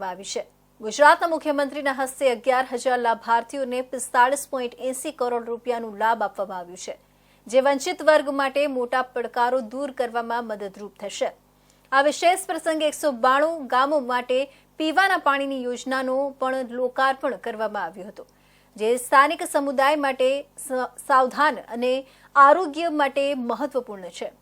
આપવામાં આવી છે. ગુજરાતના મુખ્યમંત્રીના હસ્તે અગિયાર હજાર લાભાર્થીઓને પિસ્તાળીસ કરોડ રૂપિયાનું લાભ આપવામાં આવ્યું છે, જે વંચિત વર્ગ માટે મોટા પડકારો દૂર કરવામાં મદદરૂપ થશે. આ વિશેષ પ્રસંગે એકસો બાણું ગામો માટે પીવાના પાણીની યોજનાનો પણ લોકાર્પણ કરવામાં આવ્યું હતું, જે સ્થાનિક સમુદાય માટે સાવધાન અને આરોગ્ય માટે મહત્વપૂર્ણ છે.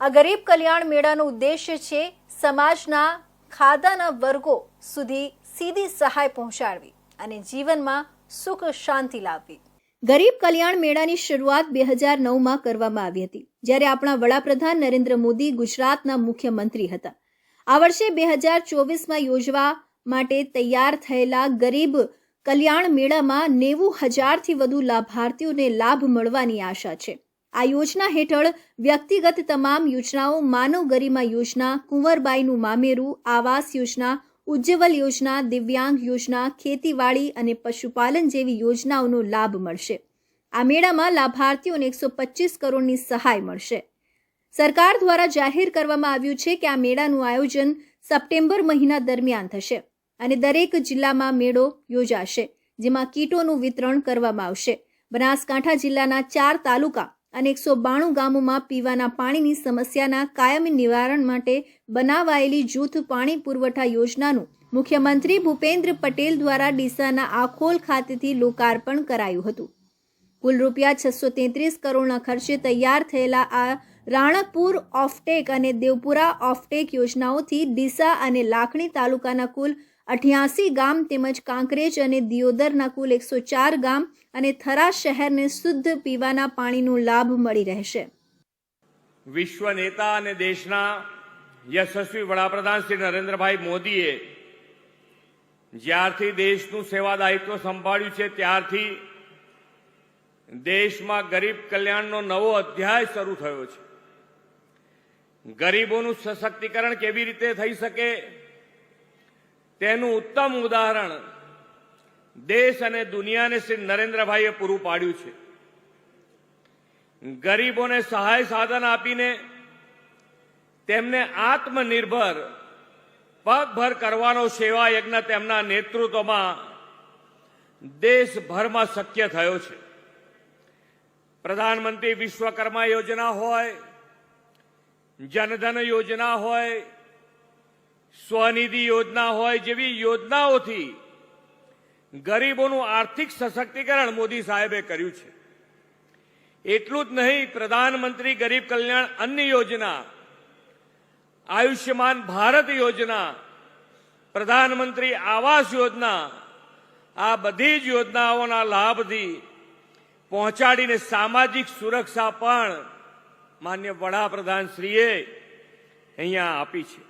આ ગરીબ કલ્યાણ મેળાનો ઉદ્દેશ્ય છે સમાજના ખાદાના વર્ગો સુધી સીધી સહાય પહોંચાડવી અને જીવનમાં સુખ શાંતિ લાવવી. ગરીબ કલ્યાણ મેળાની શરૂઆત બે હજાર નવમાં કરવામાં આવી હતી, જ્યારે આપણા વડાપ્રધાન નરેન્દ્ર મોદી ગુજરાતના મુખ્યમંત્રી હતા. આ વર્ષે બે હજાર ચોવીસમાં યોજવા માટે તૈયાર થયેલા ગરીબ કલ્યાણ મેળામાં નેવું હજારથી વધુ લાભાર્થીઓને લાભ મળવાની આશા છે. આ યોજના હેઠળ વ્યક્તિગત તમામ યોજનાઓ માનવ ગરિમા યોજના, કુંવરબાઈનું મામેરું, આવાસ યોજના, ઉજ્જવલ યોજના, દિવ્યાંગ યોજના, ખેતીવાડી અને પશુપાલન જેવી યોજનાઓનો લાભ મળશે. આ મેળામાં લાભાર્થીઓને એકસો પચીસ કરોડની સહાય મળશે. સરકાર દ્વારા જાહેર કરવામાં આવ્યું છે કે આ મેળાનું આયોજન સપ્ટેમ્બર મહિના દરમિયાન થશે અને દરેક જિલ્લામાં મેળો યોજાશે, જેમાં કીટોનું વિતરણ કરવામાં આવશે. બનાસકાંઠા જિલ્લાના ચાર તાલુકા અને એકસો બાણું ગામોમાં પીવાના પાણીની સમસ્યાના કાયમી નિવારણ માટે બનાવાયેલી જૂથ પાણી પુરવઠા યોજનાનું મુખ્યમંત્રી ભૂપેન્દ્ર પટેલ દ્વારા ડીસાના આખોલ ખાતેથી લોકાર્પણ કરાયું હતું. કુલ રૂપિયા છસો તેત્રીસ કરોડના ખર્ચે તૈયાર થયેલા આ રાણકપુર ઓફટેક અને દેવપુરા ઓફટેક યોજનાઓથી ડીસા અને લાખણી તાલુકાના કુલ અઠ્યાસી ગામ તેમજ કાંકરેજ અને દિયોદરના કુલ એકસો ચાર ગામ અને થરા શહેરને શુદ્ધ પીવાના પાણીનો લાભ મળી રહેશે. વિશ્વ નેતા અને દેશના યશસ્વી વડાપ્રધાન શ્રી નરેન્દ્રભાઈ મોદીએ જ્યારથી દેશનું સેવા દાયિત્વ સંભાળ્યું છે, ત્યારથી દેશમાં ગરીબ કલ્યાણનો નવો અધ્યાય શરૂ થયો છે. ગરીબોનું સશક્તિકરણ કેવી રીતે થઈ શકે? તેનું ઉત્તમ ઉદાહરણ દેશ અને દુનિયાને શ્રી નરેન્દ્રભાઈએ પૂરું પાડ્યું છે. ગરીબોને સહાય સાધન આપીને તેમને આત્મનિર્ભર, પગભર કરવાનો સેવા યજ્ઞ તેમના નેતૃત્વમાં દેશભરમાં શક્ય થયો છે. પ્રધાનમંત્રી વિશ્વકર્મા યોજના હોય, જનધન યોજના હોય સ્વનિધિ યોજના હોય જેવી યોજનાઓથી ગરીબોનું આર્થિક સશક્તિકરણ મોદી સાહેબે કર્યું છે. એટલું જ નહીં, પ્રધાનમંત્રી ગરીબ કલ્યાણ અન્ન યોજના, આયુષ્યમાન ભારત યોજના, પ્રધાનમંત્રી આવાસ યોજના, આ બધી જ યોજનાઓના લાભથી પહોંચાડીને સામાજિક સુરક્ષા પણ માન્ય વડાપ્રધાન શ્રીએ અહીંયા આપી છે.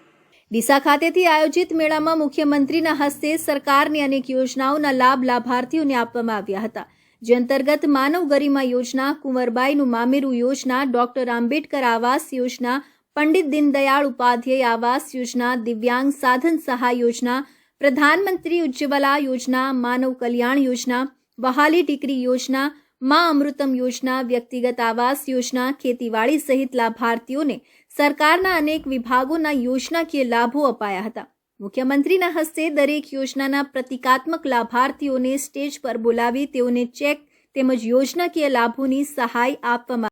ડીસા ખાતેથી આયોજિત મેળામાં મુખ્યમંત્રીના હસ્તે સરકારની અનેક યોજનાઓના લાભ લાભાર્થીઓને આપવામાં આવ્યા હતા. જે અંતર્ગત માનવ ગરિમા યોજના, કુંવરબાઈનું મામેરું યોજના, ડોક્ટર આંબેડકર આવાસ યોજના, પંડિત દીનદયાળ ઉપાધ્યાય આવાસ યોજના, દિવ્યાંગ સાધન સહાય યોજના, પ્રધાનમંત્રી ઉજ્જવલા યોજના, માનવ કલ્યાણ યોજના, વહાલી ટીકરી યોજના મા અમૃતમ યોજના, વ્યક્તિગત આવાસ યોજના, ખેતીવાડી સહિત લાભાર્થીઓને સરકારના અનેક વિભાગોના યોજનાકીય લાભો અપાયા હતા. મુખ્યમંત્રીના હસ્તે દરેક યોજનાના પ્રતિકાત્મક લાભાર્થીઓને સ્ટેજ પર બોલાવી તેઓને ચેક તેમજ યોજનાકીય લાભોની સહાય આપવામાં